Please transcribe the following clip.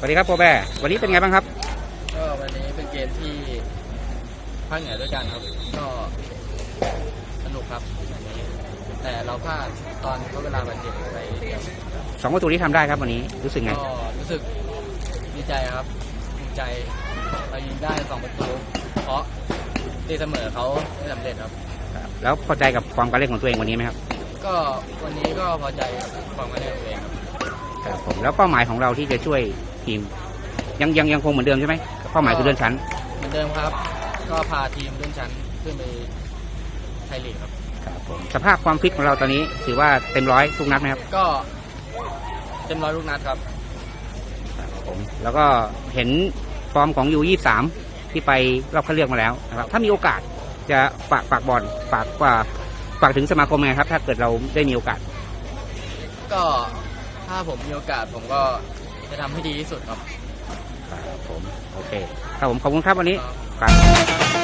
วัสดีครับโปรแบร์วันนี้เป็นไงบ้างครับ ก็วันนี้เป็นเกมที่ภาคเหนือด้วยกันครับ ก็สนุกครับวันนี้แต่เราพลาดตอนเขาเวลาบาดเจ็บไปเดียวสองประตูที่ทำได้ครับวันนี้รู้สึกไง ก็รู้สึกดีใจครับภูมิใจเรายิงได้สองประตูเพราะตีเสมอเขาไม่สำเร็จครับครับ แล้วพอใจกับความการเล่นของตัวเองวันนี้ไหมครับก็วันนี้ก็พอใจกับความคะแนนตัวเองครับ ครับผมแล้วเป้าหมายของเราที่จะช่วย ทีม ยังยังยังคงเหมือนเดิมใช่ไหมเป้าหมายคือเลื่อนชั้น เหมือนเดิมครับ ก็พาทีมเลื่อนชั้นขึ้นไปไทยลีกครับ ครับผมสภาพความฟิตของเราตอนนี้ ถือว่าเต็มร้อยทุกนัดไหมครับก็เต็มร้อยลูกนัดครับ ครับผมแล้วก็เห็นฟอร์มของยูยี่สามที่ไปรอบคัดเลือกมาแล้วนะครับถ้ามีโอกาสจะฝากฝากบอลฝากว่าฝากถึงสมาคมไงครับ ถ้าเกิดเราได้มีโอกาส ก็ถ้าผมมีโอกาสผมก็ จะทำให้ดีที่สุดครับ ครับผม โอเค ครับผม ขอบคุณครับวันนี้ครับ